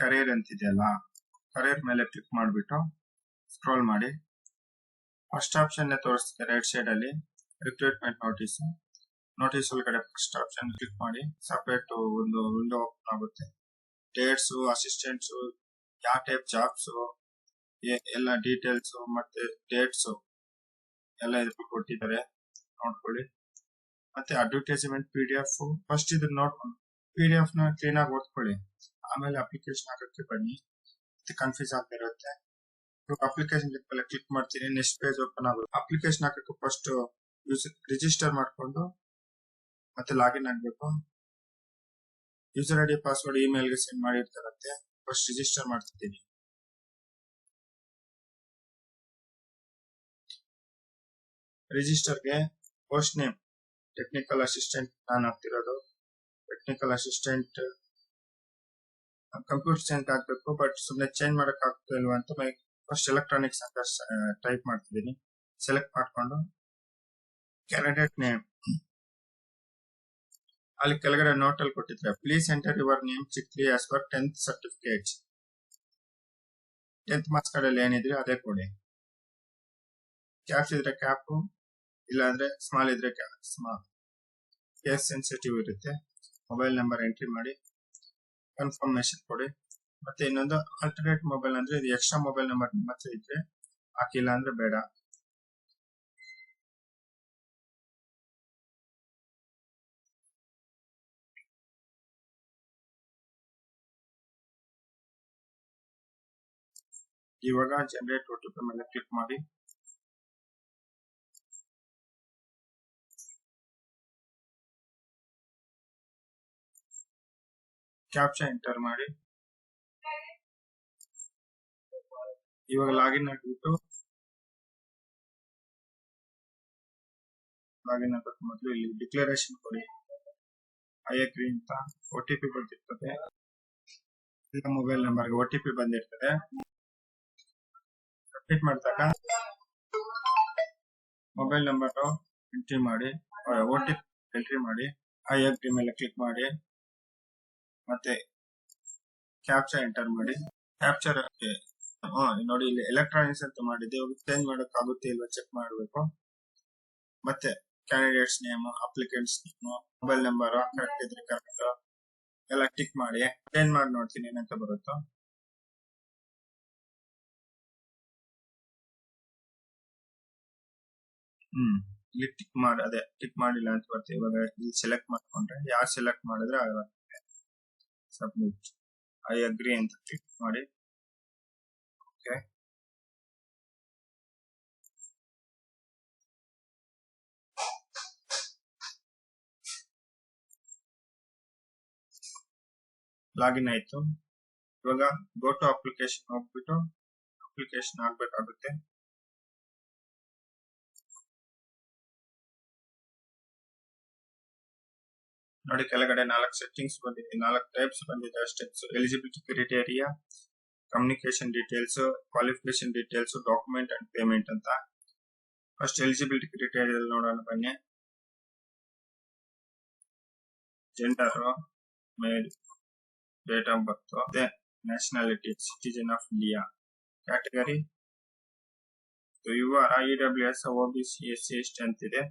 Career ಅಂತಿದೆಯಲ್ಲ, career ಮೇಲೆ click ಮಾಡಿಬಿಟ್ಟು ಸ್ಕ್ರೋಲ್ ಮಾಡಿ. ಫಸ್ಟ್ ಆಪ್ಷನ್ ತೋರಿಸ್ತಿದೆ ರೈಟ್ ಸೈಡ್ ಅಲ್ಲಿ ರಿಕ್ರೂಟ್ಮೆಂಟ್ ನೋಟಿಸ್ ನೋಟಿಸ್ ಒಳಗಡೆ ಫಸ್ಟ್ ಆಪ್ಷನ್ ಕ್ಲಿಕ್ ಮಾಡಿ. ಸಪ್ರೇಟ್ ಒಂದು ವಿಂಡೋ ಓಪನ್ ಆಗುತ್ತೆ. ಡೇಟ್ಸ್ ಅಸಿಸ್ಟೆಂಟ್ಸ್ ಯಾವ ಟೈಪ್ ಜಾಬ್ಸ್ ಎಲ್ಲ ಡೀಟೇಲ್ಸ್ ಮತ್ತೆ ಡೇಟ್ಸ್ ಎಲ್ಲ ಇದ್ರ ಕೊಟ್ಟಿದ್ದಾರೆ. ನೋಡ್ಕೊಳ್ಳಿ. ಮತ್ತೆ advertisement P D F first ಇದನ್ನ ನೋಡ್ಕೊಂಡು ಪಿ ಡಿ ಎಫ್ನ ಕ್ಲೀನ್ ಆಗಿ ಓದ್ಕೊಳ್ಳಿ. ಆಮೇಲೆ ಅಪ್ಲಿಕೇಶನ್ ಹಾಕಕ್ಕೆ ಬನ್ನಿ ಕನ್ಫ್ಯೂಸ್ ಆಗ್ತಿರುತ್ತೆ ಇವಾಗ ಅಪ್ಲಿಕೇಶನ್ ಮೇಲೆ ಕ್ಲಿಕ್ ಮಾಡ್ತೀನಿ ನೆಕ್ಸ್ಟ್ ಪೇಜ್ ಓಪನ್ ಆಗುತ್ತೆ ಅಪ್ಲಿಕೇಶನ್ ಹಾಕಕ್ಕೆ ಫಸ್ಟ್ ರಿಜಿಸ್ಟರ್ ಮಾಡ್ಕೊಂಡು ಮತ್ತೆ ಲಾಗಿನ್ ಆಗಬೇಕು ಯೂಸರ್ ಐಡಿ ಪಾಸ್ವರ್ಡ್ ಇಮೇಲ್ಗೆ ಸೆಂಡ್ ಮಾಡಿರ್ತಾರಂತೆ ಫಸ್ಟ್ ರಿಜಿಸ್ಟರ್ ಮಾಡ್ತಿದ್ದೀನಿ ರಿಜಿಸ್ಟರ್ಗೆ ಪೋಸ್ಟ್ ನೇಮ್ ಟೆಕ್ನಿಕಲ್ ಅಸಿಸ್ಟೆಂಟ್ ನಾನು ಆಗ್ತಿರೋದು ಟೆಕ್ನಿಕಲ್ ಅಸಿಸ್ಟೆಂಟ್ ಕಂಪ್ಯೂಟರ್ ಚೇಂಜ್ ಆಗಬೇಕು ಬಟ್ ಸುಮ್ಮನೆ ಚೇಂಜ್ ಮಾಡಕ್ ಆಗ್ತಾ ಇಲ್ವಾ ಅಂತ ಫಸ್ಟ್ ಎಲೆಕ್ಟ್ರಾನಿಕ್ಸ್ ಅಂತ ಟೈಪ್ ಮಾಡ್ತಿದ್ದೀನಿ. ಸೆಲೆಕ್ಟ್ ಮಾಡ್ಕೊಂಡು ಕ್ಯಾಂಡಿಡೇಟ್ ನೇಮ್ ಅಲ್ಲಿ ಕೆಳಗಡೆ ನೋಟ್ ಅಲ್ಲಿ ಕೊಟ್ಟಿದ್ರೆ please enter your name Chikli as per tenth certificate tenth marks card ಏನಿದ್ರೆ ಅದೇ ಕೊಡಿ. ಕ್ಯಾಪ್ಸ್ ಇದ್ರೆ ಕ್ಯಾಪ್ ಇಲ್ಲಾಂದ್ರೆ ಸ್ಮಾಲ್ ಇದ್ರೆ ಸ್ಮಾಲ್ ಕೇಸ್ ಸೆನ್ಸಿಟಿವ್ ಇರುತ್ತೆ. ಮೊಬೈಲ್ ನಂಬರ್ ಎಂಟ್ರಿ ಮಾಡಿ. ಕನ್ಫರ್ಮೇಶನ್ ಕೊಡಿ. ಮತ್ತೆ ಇನ್ನೊಂದು ಆಲ್ಟರ್ನೇಟ್ ಮೊಬೈಲ್ ಅಂದ್ರೆ ಇದು ಎಕ್ಸ್ಟ್ರಾ ಮೊಬೈಲ್ ನಂಬರ್ ಮತ್ತೆ ಇದ್ರೆ ಹಾಕಿಲ್ಲ ಅಂದ್ರೆ ಬೇಡ. ಇವಾಗ ಜನರೇಟ್ ಓಟಿಪಿ ಮೇಲೆ ಕ್ಲಿಕ್ ಮಾಡಿ. ಕ್ಯಾಪ್ಚಾ ಎಂಟರ್ ಮಾಡಿ. ಇವಾಗ ಲಾಗಿನ್ ಆಗಿಬಿಟ್ಟು ಲಾಗಿನ್ ಆಗಕ್ಕೆ ಮೊದಲು ಇಲ್ಲಿ ಡಿಕ್ಲರೇಷನ್ ಕೊಡಿ. ಐ ಅಗ್ರಿ ಅಂತ ಒ ಟಿ ಪಿ ಬಂದಿರ್ತದೆ ಮೊಬೈಲ್ ನಂಬರ್ಗೆ ಒ ಟಿ ಪಿ ಬಂದಿರ್ತದೆ. ಸಬ್ಮಿಟ್ ಮಾಡಿದಾಗ ಮೊಬೈಲ್ ನಂಬರ್ ಎಂಟ್ರಿ ಮಾಡಿ ಒ ಟಿ ಪಿ ಎಂಟ್ರಿ ಮಾಡಿ ಐ ಅಗ್ರಿ ಮೇಲೆ ಕ್ಲಿಕ್ ಮಾಡಿ. ಮತ್ತೆ ಕ್ಯಾಪ್ಚರ್ ಎಂಟರ್ ಮಾಡಿ ಕ್ಯಾಪ್ಚರ್ ನೋಡಿ ಇಲ್ಲಿ ಎಲೆಕ್ಟ್ರಾನಿಕ್ಸ್ ಅಂತ ಮಾಡಿದ್ದೆ ಚೇಂಜ್ ಮಾಡಕ್ ಆಗುತ್ತೆ ಇಲ್ವಾ ಚೆಕ್ ಮಾಡಬೇಕು. ಮತ್ತೆ candidates name applicants name mobile number correct ಇದ್ರೆ ಕರೆಕ್ಟ್ ಎಲ್ಲ ಟಿಕ್ ಮಾಡಿ ಚೇಂಜ್ ಮಾಡಿ ನೋಡ್ತೀನಿ ಏನಂತ ಬರುತ್ತೋ. ಹ್ಮ್, ಇಲ್ಲಿ ಟಿಕ್ ಮಾಡಿ, ಅದೇ ಟಿಕ್ ಮಾಡಿಲ್ಲ ಅಂತ ಬರ್ತೀವಿ ಇವಾಗ ಇಲ್ಲಿ ಸೆಲೆಕ್ಟ್ ಮಾಡ್ಕೊಂಡ್ರೆ, ಯಾರು ಸೆಲೆಕ್ಟ್ ಮಾಡಿದ್ರೆ ಆಗುತ್ತೆ ಸಬ್ಮಿಟ್ ಐ ಅಗ್ರಿ ಅಂತ ಕ್ಲಿಕ್ ಮಾಡಿ ಓಕೆ ಲಾಗಿನ್ ಆಯ್ತು ಇವಾಗ ಗೋ ಟು ಅಪ್ಲಿಕೇಶನ್ ಹೋಗ್ಬಿಟ್ಟು ಅಪ್ಲಿಕೇಶನ್ ಆಗ್ಬೇಕಾಗುತ್ತೆ ನೋಡಿ, ಕೆಳಗಡೆ ನಾಲ್ಕು ಸೆಟ್ಟಿಂಗ್ಸ್ ಬಂದಿದೆ. ನಾಲ್ಕು ಟೈಪ್ಸ್ ಬಂದಿದೆ steps eligibility criteria communication details qualification details document and payment ಅಂತ. ಫಸ್ಟ್ ಎಲಿಜಿಬಿಲಿಟಿ ಕ್ರಿಟೇರಿಯಲ್ ನೋಡೋಣ, ಬನ್ನಿ. Gender male date of birth ಅದೇ nationality citizen of India category or E W S O B C S C S T ಅಂತಿದೆ.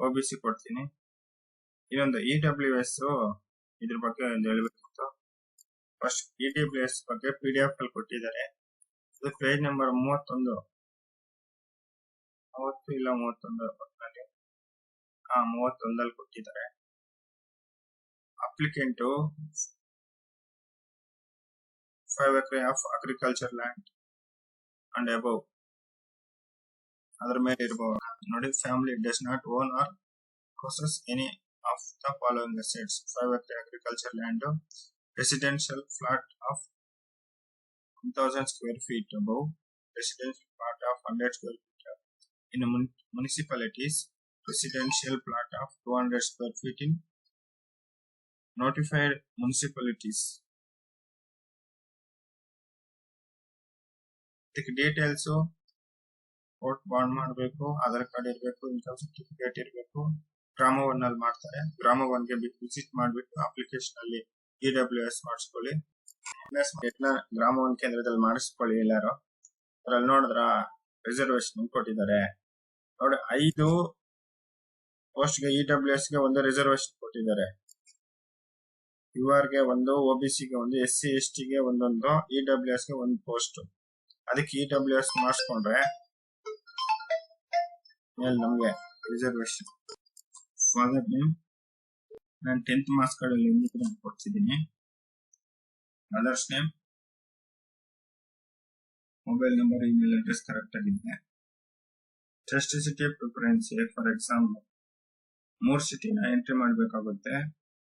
O B C ಕೊಡ್ತೀನಿ. ಇನ್ನೊಂದು E W S ಇದ್ರ ಬಗ್ಗೆ ಒಂದು ಹೇಳಬೇಕಿತ್ತು. ಫಸ್ಟ್ ಇ ಡಬ್ಲ್ಯೂ ಎಸ್ ಬಗ್ಗೆ P D F ಅಲ್ಲಿ ಕೊಟ್ಟಿದ್ದಾರೆ. ಇದು ಪೇಜ್ ನಂಬರ್ ಮೂವತ್ತೊಂದು. ಮೂವತ್ತು ಇಲ್ಲ ಮೂವತ್ತೊಂದು ಹಾ ಮೂವತ್ತೊಂದಲ್ಲಿ ಕೊಟ್ಟಿದ್ದಾರೆ. Applicant five acre of agriculture land and above ಅದ್ರ ಮೇಲೆ ಇರಬಹುದು ನೋಡಿ family does not own or process of the following assets 5 acre agriculture land residential flat of 1000 square feet above residential plot of 100 square feet in a mun- municipalities residential plot of 200 square feet in notified municipalities ಇದಕ್ಕೆ details court bond ಮಾಡಬೇಕು Aadhaar card ಇರಬೇಕು income certificate ಇರಬೇಕು ಗ್ರಾಮ one ಅಲ್ಲಿ ಮಾಡ್ತಾರೆ. ಗ್ರಾಮ ಒನ್ಗೆ visit ಮಾಡಿಬಿಟ್ಟು ಅಪ್ಲಿಕೇಶನ್ ಅಲ್ಲಿ ಇ ಡಬ್ಲ್ಯೂ ಎಸ್ ಮಾಡಿಸ್ಕೊಳ್ಳಿ. ಗ್ರಾಮ ಒನ್ ಕೇಂದ್ರದಲ್ಲಿ ಮಾಡಿಸ್ಕೊಳ್ಳಿ ಎಲ್ಲಾರು. ಅದ್ರಲ್ಲಿ ನೋಡಿದ್ರ ರಿಸರ್ವೇಶನ್ ಕೊಟ್ಟಿದ್ದಾರೆ. ನೋಡಿ, ಐದು ಪೋಸ್ಟ್ಗೆ ಇ ಡಬ್ಲ್ಯೂ ಎಸ್ಗೆ ಒಂದು ರಿಸರ್ವೇಶನ್ ಕೊಟ್ಟಿದ್ದಾರೆ. ಯು ಆರ್ಗೆ ಒಂದು ಒಬಿಸಿ ಗೆ ಒಂದು ಎಸ್ ಸಿ ಎಸ್ ಟಿ ಗೆ ಒಂದೊಂದು ಇ ಡಬ್ಲ್ಯೂ ಎಸ್ಗೆ ಒಂದು ಪೋಸ್ಟ್. ಅದಕ್ಕೆ ಇ ಡಬ್ಲ್ಯೂ ಎಸ್ ಮಾಡಿಸ್ಕೊಂಡ್ರೆ ನಮ್ಗೆ ರಿಸರ್ವೇಶನ್ ನೇಮ್ ನಾನು ಟೆಂತ್ ಮಾರ್ಕ್ಸ್ಗಳಲ್ಲಿ ಹಿಂದಿನ ಕೊಡ್ತಿದ್ದೀನಿ. Mother's name mobile number email address correct ಆಗಿದೆ test city preference for exam ಮೂರ್ ಸಿಟಿನ ಎಂಟ್ರಿ ಮಾಡಬೇಕಾಗುತ್ತೆ.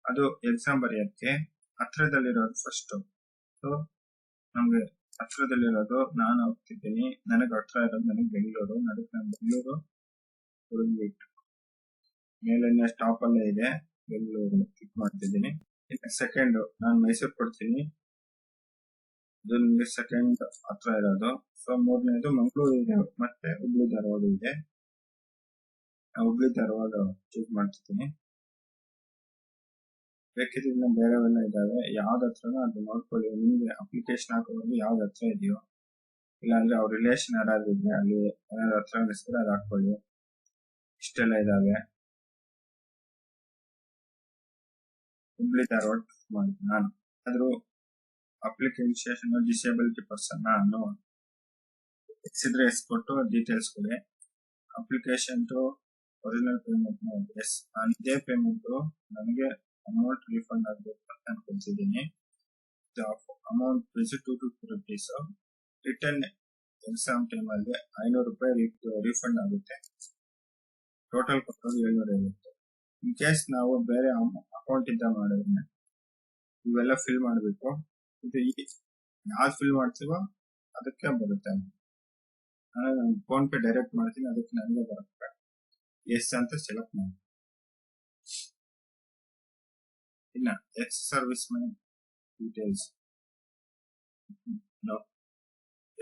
ಅದು ಎಕ್ಸಾಮ್ ಬರೆಯೋಕ್ಕೆ ಹತ್ರದಲ್ಲಿರೋದು ಫಸ್ಟ್ ಸೊ ನಮಗೆ ಹತ್ರದಲ್ಲಿರೋದು ನಾನು ಹೋಗ್ತಿದ್ದೀನಿ. ನನಗೆ ಹತ್ರ ಇರೋದು, ನನಗೆ ಬೆಂಗಳೂರು ನನಗೆ ನಾನು ಬೆಂಗಳೂರು ಹುಡುಗಿಟ್ಟು ಮೇಲಿನ ಸ್ಟಾಪ್ ಅಲ್ಲೇ ಇದೆ. ಬೆಂಗಳೂರು ಕ್ಲಿಕ್ ಮಾಡ್ತಿದ್ದೀನಿ. ಸೆಕೆಂಡ್ ನಾನು ಮೈಸೂರು ಕೊಡ್ತೀನಿ. ಇದು ನಿಮಗೆ ಸೆಕೆಂಡ್ ಹತ್ರ ಇರೋದು. ಸೊ ಮೂರನೇದು ಮಂಗಳೂರು ಇದೆ. ಮತ್ತೆ ಹುಬ್ಳಿ ಧಾರವಾಡ ಇದೆ. ಹುಬ್ಳಿ ಧಾರವಾಡ ಚೂಸ್ ಮಾಡ್ತಿದ್ದೀನಿ. ಬೇಕಿದ್ರೆ ಬೇರೆವೆಲ್ಲ ಇದ್ದಾವೆ. ಯಾವ್ದು ಹತ್ರನೋ ಅದು ನೋಡ್ಕೊಳ್ಳಿ. ನಿಮಗೆ ಅಪ್ಲಿಕೇಶನ್ ಹಾಕೋದು ಯಾವ್ದು ಹತ್ರ ಇದೆಯೋ. ಇಲ್ಲಾಂದ್ರೆ ಅವ್ರ ರಿಲೇಷನ್ ಯಾರಾದ್ರೂ ಇದ್ರೆ ಅಲ್ಲಿ ಏನಾದ್ರು ಹತ್ರ ಅನಿಸಿದ್ರೆ ಅದು ಹಾಕೊಳ್ಳಿ ಇಷ್ಟೆಲ್ಲ ಇದಾವೆ ಹುಬ್ಳಿ ಧಾರವಾಡ ಮಾಡಿ ನಾನು ಆದ್ರೂ ಅಪ್ಲಿಕೇಶನ್ ಡಿಸೇಬಿಲಿಟಿ ಪರ್ಸನ್ ನಾನು ಎಕ್ಸಿದ್ರೆ ಎಸ್ ಕೊಟ್ಟು ಡೀಟೇಲ್ಸ್ ಕೊಡಿ application to original payment yes ಇದೇ ಪೇಮೆಂಟು ನನಗೆ ಅಮೌಂಟ್ ರಿಫಂಡ್ ಆಗಬೇಕು ಅಂತ ಅನ್ಕೊಳ್ತಿದ್ದೀನಿ amount plus two fifty rupees return exam ಟೈಮಲ್ಲಿ ಐನೂರು ರೂಪಾಯಿ ರಿಫಂಡ್ ಆಗುತ್ತೆ. ಟೋಟಲ್ ಕೊಟ್ಟೋದು ಏಳ್ನೂರ ಐವತ್ತು. ಇನ್ ಕೇಸ್ ನಾವು ಬೇರೆ ಅಕೌಂಟ್ ಇಂದ ಮಾಡಿದ್ರೆ ಇವೆಲ್ಲ ಫಿಲ್ ಮಾಡಬೇಕು. ಇದು ಯಾವ್ದು ಫಿಲ್ ಮಾಡ್ತೀವೋ ಅದಕ್ಕೆ ಬರುತ್ತೆ. ನಾನು ಫೋನ್ ಪೇ ಡೈರೆಕ್ಟ್ ಮಾಡ್ತೀನಿ, ಅದಕ್ಕೆ ನನಗೆ ಬರುತ್ತೆ. ಎಸ್ ಅಂತ ಸೆಲೆಕ್ಟ್ ಮಾಡಿ. ಇನ್ನ ex service man details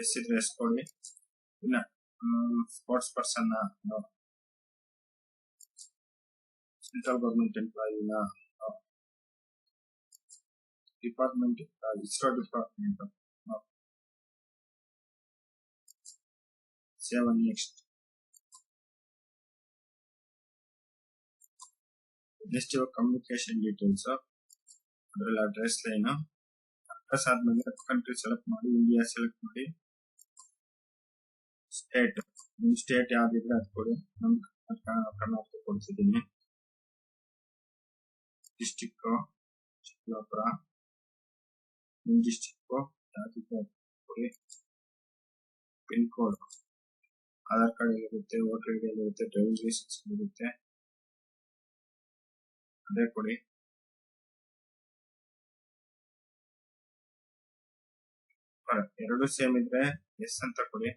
yes ಇದ್ರೆ ಎಸ್ ಕೊಡಿ. ಇನ್ನ sports person central government ಎಂಪ್ಲಾಯಿನ department ISRO department save and next next ಇವಾಗ ಕಮ್ಯುನಿಕೇಶನ್ ಡೀಟೇಲ್ಸ್ ಅದರಲ್ಲಿ ಅಡ್ರೆಸ್ ಲೈನ್ ಅಡ್ರೆಸ್ ಆದ್ಮೇಲೆ ಕಂಟ್ರಿ ಸೆಲೆಕ್ಟ್ ಮಾಡಿ ಇಂಡಿಯಾ ಸೆಲೆಕ್ಟ್ ಮಾಡಿ ಸ್ಟೇಟ್ ನಿಮ್ ಸ್ಟೇಟ್ ಯಾವ್ದಿದ್ರೆ ಅದು ಕೊಡಿ ನಮ್ ಕರ್ನಾಟಕ ಕೊಡ್ತಿದ್ದೀನಿ ಡಿಸ್ಟಿಕ್ ಚಿಕ್ಕಬಳ್ಳಾಪುರ ನಿಮ್ ಡಿಸ್ಟಿಕ್ ಯಾವ್ದಿದೆ ಕೊಡಿ ಪಿನ್ ಕೋಡ್ ಆಧಾರ್ ಕಾರ್ಡ್ ಇರುತ್ತೆ ವೋಟರ್ ಐಡಿ ಇರುತ್ತೆ ಡ್ರೈವಿಂಗ್ ಲೈಸೆನ್ಸ್ ಇರುತ್ತೆ ಅದೇ ಕೊಡಿ ಎರಡು ಸೇಮ್ ಇದ್ರೆ ಎಸ್ ಅಂತ ಕೊಡಿ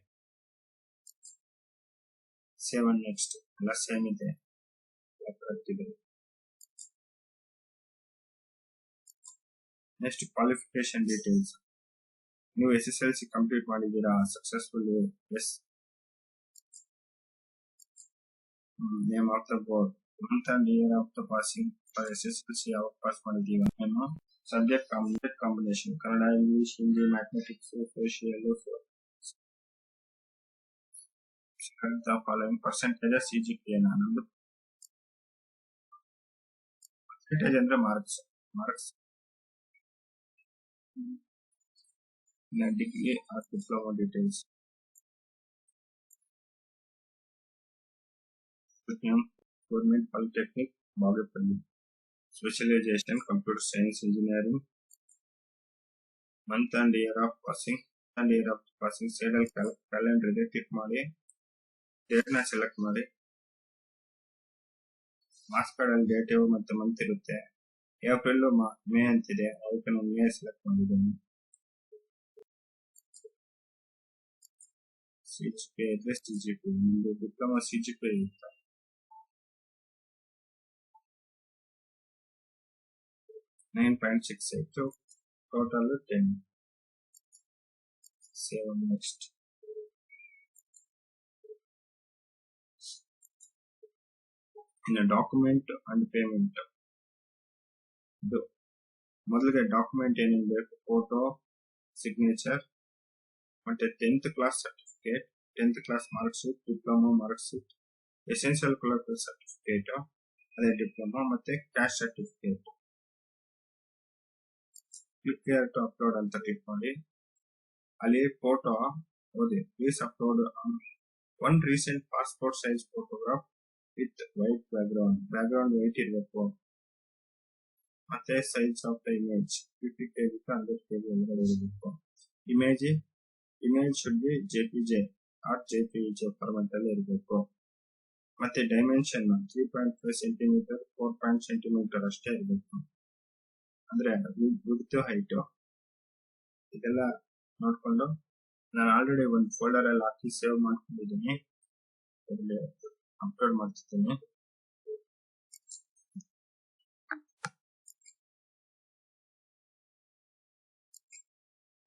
ಸೆವೆನ್ ನೆಕ್ಸ್ಟ್ ಎಲ್ಲ ಸೇಮ್ ಇದೆ ಕರೆಕ್ಟ್ ಇದೆ ನೆಕ್ಸ್ಟ್ ಕ್ವಾಲಿಫಿಕೇಶನ್ ಡೀಟೇಲ್ಸ್ ನೀವು S S L C complete ಮಾಡಿದ್ದೀರಾ successful yes name of the board month and year of the passing for S S L C ಯಾವಾಗ pass ಮಾಡಿದೀವಿ ಅನ್ನೋ subject combinate combination Kannada English Hindi mathematics social the following percentage C G P ನಮ್ದು percentage ಅಂದ್ರೆ marks marks degree or diploma details government polytechnic Bagepalli specialisation computer science engineering month and year of passing and year of passing side ಅಲ್ಲಿ calendar ಇದೆ click ಮಾಡಿ ಡೇಟ್ನ select ಮಾಡಿ marks card ಅಲ್ಲಿ date ಮತ್ತೆ month ಇರುತ್ತೆ April May ಅಂತಿದೆ ಅದಕ್ಕೆ ನಾನು ಮೇ ಸೆಲೆಕ್ಟ್ ಮಾಡಿದ್ದೀನಿ ಸಿ ಜಿ ಪಿ ಇದ್ರೆ ಸಿ ಜಿ ಪಿ ನಿಮ್ದು ಡಿಪ್ಲೊಮಾ ಸಿ ಜಿ ಪಿ ಇರುತ್ತೆ ನೈನ್ ಪಾಯಿಂಟ್ ಸಿಕ್ಸ್ ಇತ್ತು ಟೋಟಲ್ ಟೆನ್ ಸೇವ್ ನೆಕ್ಸ್ಟ್ ಇನ್ನು ಡಾಕ್ಯುಮೆಂಟ್ ಅಂಡ್ ಪೇಮೆಂಟ್ ಇದು ಮೊದಲಿಗೆ ಡಾಕ್ಯುಮೆಂಟ್ ಏನೇನು ಬೇಕು ಫೋಟೋ ಸಿಗ್ನೇಚರ್ ಮತ್ತೆ tenth class certificate tenth class mark sheet diploma mark sheet essential colour certificate ಅದೇ ಡಿಪ್ಲೊಮಾ ಮತ್ತೆ caste certificate click to upload ಅಂತ ಕ್ಲಿಕ್ ಮಾಡಿ. ಅಲ್ಲಿ ಫೋಟೋ ಓದಿ please upload one recent passport size photograph with white background background white ಇರಬೇಕು. ಮತ್ತೆ size of the image fifty K G hundred K G ಒಳಗಡೆ ಇರಬೇಕು image image should be J P J or J P J format ಅಲ್ಲಿ ಇರಬೇಕು. ಮತ್ತೆ dimension three point five centimetre four point centimetre ಅಷ್ಟೇ ಇರಬೇಕು. ಅಂದ್ರೆ ವಿಡ್ತ್ ಹೈಟ್ ಇದೆಲ್ಲ ನೋಡ್ಕೊಂಡು, ನಾನು ಆಲ್ರೆಡಿ ಒಂದು ಫೋಲ್ಡರ್ ಅಲ್ಲಿ ಹಾಕಿ ಸೇವ್ ಮಾಡ್ಕೊಂಡಿದ್ದೀನಿ. ಅದರಲ್ಲಿ ಅಪ್ಲೋಡ್ ಮಾಡ್ತಿದ್ದೀನಿ.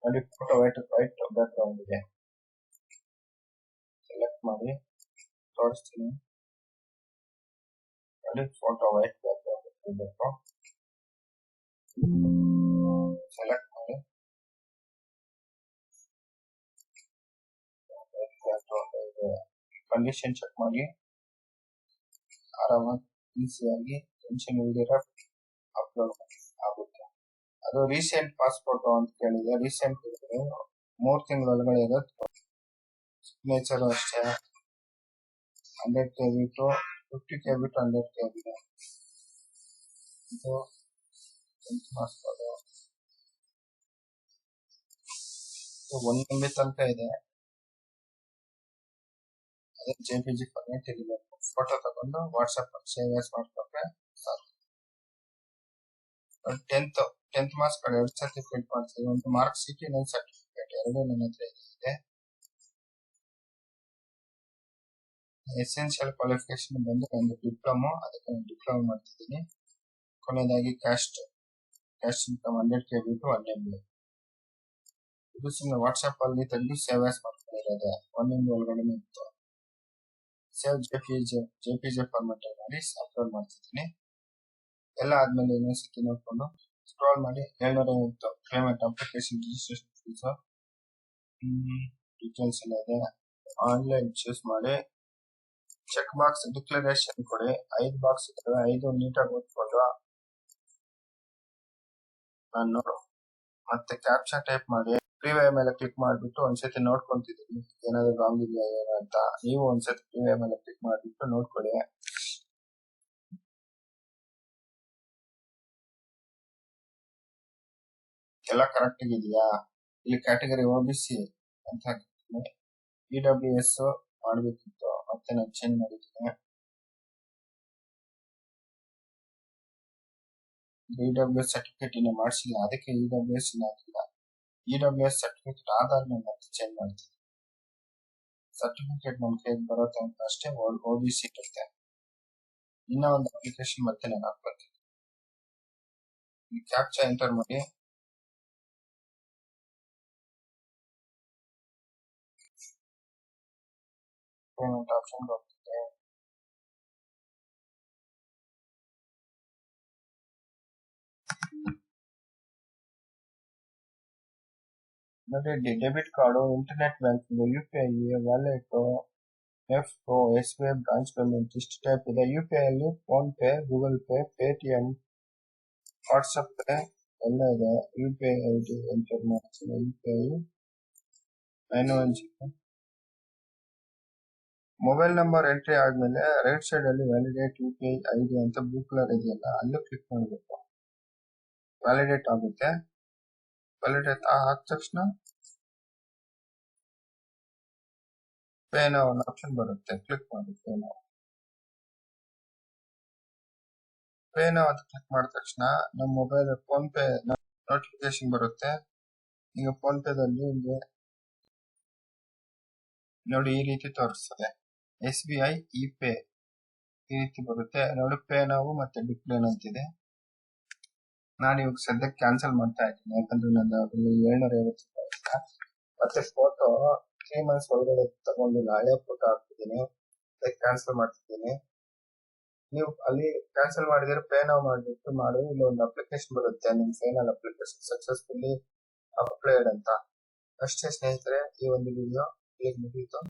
ಅಲ್ಲಿ photo white white background ಇದೆ ಸೆಲೆಕ್ಟ್ ಮಾಡಿ ತೋರಿಸ್ತೀನಿ ಅಲ್ಲಿ ಫೋಟೋ ವೈಟ್ ಬ್ಯಾಕ್ ಗ್ರೌಂಡ್ ಇರಬೇಕು ಸೆಲೆಕ್ಟ್ ಮಾಡಿ ಕಂಡೀಷನ್ ಚೆಕ್ ಮಾಡಿ ಆರಾಮಾಗಿ ಈಸಿಯಾಗಿ ಟೆನ್ಷನ್ ಇಲ್ದಿರ ಅಪ್ಲೋಡ್ ಆಗುತ್ತೆ ಅದು ರೀಸೆಂಟ್ ಪಾಸ್ಪೋರ್ಟ್ ಅಂತ ಕೇಳಿದೆ ರೀಸೆಂಟ್ ಮೂರ್ ತಿಂಗಳ ಒಳಗಡೆ ಇರೋದು ಸಿಗ್ನೇಚರ್ ಅಷ್ಟೇ hundred K B to fifty K B to hundred K B ಇದು ಪಾಸ್ಪೋರ್ಟ್ ತನಕ ಇದೆ. ಅದೇ ಜೆ ಪಿ ಜಿ ಪರ್ಮಿಟ್ ಇರಬೇಕು ಫೋಟೋ ತಗೊಂಡು ವಾಟ್ಸಪ್ ಸೇವ್ ಮಾಡ್ಕೊಂಡ್ರೆ ಸಾಕು. ಟೆಂತ್ ಟೆಂತ್ ಮಾರ್ಕ್ಸ್ ಕಡೆ ಎರಡು ಸರ್ಟಿಫಿಕೇಟ್ ಮಾಡ್ತೀವಿ ಒಂದು ಮಾರ್ಕ್ ಶೀಟ್ ಇನ್ನೊಂದು ಸರ್ಟಿಫಿಕೇಟ್ ಎರಡು ನನ್ನ ಹತ್ರ ಇದೆ. ಎಸೆನ್ಷಿಯಲ್ ಕ್ವಾಲಿಫಿಕೇಶನ್ ಬಂದು ಒಂದು ಡಿಪ್ಲೊಮಾ ಅದಕ್ಕೆ ನಾನು ಡಿಪ್ಲೊಮಾ ಮಾಡ್ತಿದ್ದೀನಿ. ಕೊನೆಯದಾಗಿ caste caste income hundred K B to one M B ಇದು ಸುಮ್ಮನೆ ವಾಟ್ಸಪ್ ಅಲ್ಲಿ ತೆಗೆದು ಸೇವ್ ಆಸ್ ಮಾಡ್ಕೊಂಡಿರೋದೆ ಬಿ ಒಳಗಡೆ ಇತ್ತು save J P J J P J format ಮಾಡಿ ಅಪ್ಲೋಡ್ ಮಾಡ್ತಿದ್ದೀನಿ. ಎಲ್ಲ ಆದ್ಮೇಲೆ ಇನ್ನೊಂದ್ಸತಿ ನೋಡ್ಕೊಂಡು ಸ್ಕ್ರಾಲ್ ಮಾಡಿ ಏಳ್ನೂರ ಐವತ್ತು payment application registration fees details ಎಲ್ಲ ಇದೆ. ಆನ್ಲೈನ್ ಚೂಸ್ ಮಾಡಿ ಚೆಕ್ ಬಾಕ್ಸ್ ಡಿಕ್ಲರೇಷನ್ ಕೊಡಿ. ಐದು ಬಾಕ್ಸ್ ಇದ್ದಾವೆ ಐದು ನೀಟಾಗಿ ಓದ್ಕೊಂಡು ನಾನು ಮತ್ತೆ ಕ್ಯಾಪ್ಚಾ ಟೈಪ್ ಮಾಡಿ ಪ್ರಿವೇ ಮೇಲೆ ಕ್ಲಿಕ್ ಮಾಡಿಬಿಟ್ಟು ಒಂದ್ಸತಿ ನೋಡ್ಕೊಂತಿದ್ದೀನಿ. ಏನಾದ್ರು ರಾಂಗ್ ಇದೆಯಾ ಏನು ಅಂತ. ನೀವು ಒಂದ್ಸತಿ ಪ್ರಿವೇ ಮೇಲೆ ಕ್ಲಿಕ್ ಮಾಡಿಬಿಟ್ಟು ನೋಡ್ಕೊಳ್ಳಿ. ಎಲ್ಲ ಕರೆಕ್ಟ್ ಆಗಿದೆಯಾ ಇಲ್ಲಿ ಕ್ಯಾಟಗರಿ ಓ ಬಿ ಸಿ ಅಂತ ಹಾಕಿದ್ದೀನಿ ಇ ಡಬ್ಲ್ಯೂ ಎಸ್ ಮಾಡಬೇಕಿತ್ತು, ಮತ್ತೆ ನಾನು ಚೇಂಜ್ ಮಾಡಿದ್ದೀನಿ. ಇ ಡಬ್ಲ್ಯೂ ಎಸ್ ಸರ್ಟಿಫಿಕೇಟ್ ಇನ್ನೂ ಮಾಡಿಸಿಲ್ಲ, ಅದಕ್ಕೆ ಇ ಡಬ್ಲ್ಯೂ ಎಸ್ ಇನ್ನೂ ಹಾಕಿಲ್ಲ ಇ ಡಬ್ಲ್ಯೂ ಎಸ್ ಸರ್ಟಿಫಿಕೇಟ್ ಆದಾದ್ಮೇಲೆ ಮತ್ತೆ ಚೇಂಜ್ ಮಾಡ್ತೀನಿ. ಸರ್ಟಿಫಿಕೇಟ್ ನಮ್ಮ ಕೈಗೆ ಬರೋ ಅಂತ ಅಷ್ಟೇ ಒ ಬಿ ಸಿ ಇರುತ್ತೆ ಇನ್ನೂ ಒಂದು ಅಪ್ಲಿಕೇಶನ್ ಮತ್ತೆ ನಾನು ಹಾಕ್ಬರ್ತೀನಿ. ಕ್ಯಾಪ್ಚಾ ಎಂಟರ್ ಮಾಡಿ. ಪೇಮೆಂಟ್ ಆಪ್ಷನ್ ಹೋಗ್ತಿದೆ ನೋಡಿ debit card internet banking U P I wallet F O S B I branch payment ಇಷ್ಟು ಟೈಪ್ ಇದೆ ಯು ಪಿ ಐ ಅಲ್ಲಿ phone pay Google pay Paytm WhatsApp pay ಎಲ್ಲ ಇದೆ U P I I D enter ಮಾಡ್ತೀನಿ U P I nine one zero mobile number entry ಆದ್ಮೇಲೆ right side ಅಲ್ಲಿ validate U P I I D ಅಂತ blue colour ಇದೆಯಲ್ಲ, ಅಲ್ಲೂ click ಮಾಡಬೇಕು. Validate ಆಗುತ್ತೆ. ವ್ಯಾಲಿಡೇಟ್ ಆದ ತಕ್ಷಣ ಪೇ ನಾವು ಒಂದು ಆಪ್ಷನ್ ಬರುತ್ತೆ. ಕ್ಲಿಕ್ ಮಾಡಿ ಪೇ ನಾವು ಪೇ ನಾವು ಅಂತ ಕ್ಲಿಕ್ ಮಾಡಿದ ತಕ್ಷಣ ನಮ್ಮ ಮೊಬೈಲ್ ಫೋನ್ ಪೇ ನೋಟಿಫಿಕೇಶನ್ ಬರುತ್ತೆ. ಈಗ ಫೋನ್ ಪೇದಲ್ಲಿ ನೋಡಿ ಈ ರೀತಿ ತೋರಿಸ್ತದೆ. S B I, E pay ಈ ರೀತಿ ಬರುತ್ತೆ? ನೋಡಿ ಪೇ ನಾವು ಮತ್ತೆ ಡಿಪ್ಲೇನ್ ಅಂತಿದೆ. ನಾನು ಇವಾಗ ಸದ್ಯಕ್ಕೆ ಕ್ಯಾನ್ಸಲ್ ಮಾಡ್ತಾ ಇದ್ದೀನಿ. ಯಾಕಂದ್ರೆ ನನ್ನ ಏಳ್ನೂರ ಐವತ್ತು ರೂಪಾಯಿ. ಮತ್ತೆ ಫೋಟೋ ತ್ರೀ ಮಂತ್ಸ್ ಒಳಗಡೆ ತಗೊಂಡಿಲ್ಲ. ಹಳೆ ಫೋಟೋ ಹಾಕ್ತಿದ್ದೀನಿ ಕ್ಯಾನ್ಸಲ್ ಮಾಡ್ತಿದ್ದೀನಿ. ನೀವು ಅಲ್ಲಿ ಕ್ಯಾನ್ಸಲ್ ಮಾಡಿದ್ರೆ ಪೇ ನಾವು ಮಾಡಿಬಿಟ್ಟು ಮಾಡಿ. ಇಲ್ಲಿ ಒಂದು ಅಪ್ಲಿಕೇಶನ್ ಬರುತ್ತೆ. ನಿಮ್ ಫೈನಲ್ ಅಪ್ಲಿಕೇಶನ್ ಸಕ್ಸಸ್ಫುಲ್ಲಿ ಅಪ್ಲೈಡ್ ಅಂತ. ಅಷ್ಟೇ ಸ್ನೇಹಿತರೆ, ಈ ಒಂದು ವಿಡಿಯೋ ಈಗ ಮುಗೀತು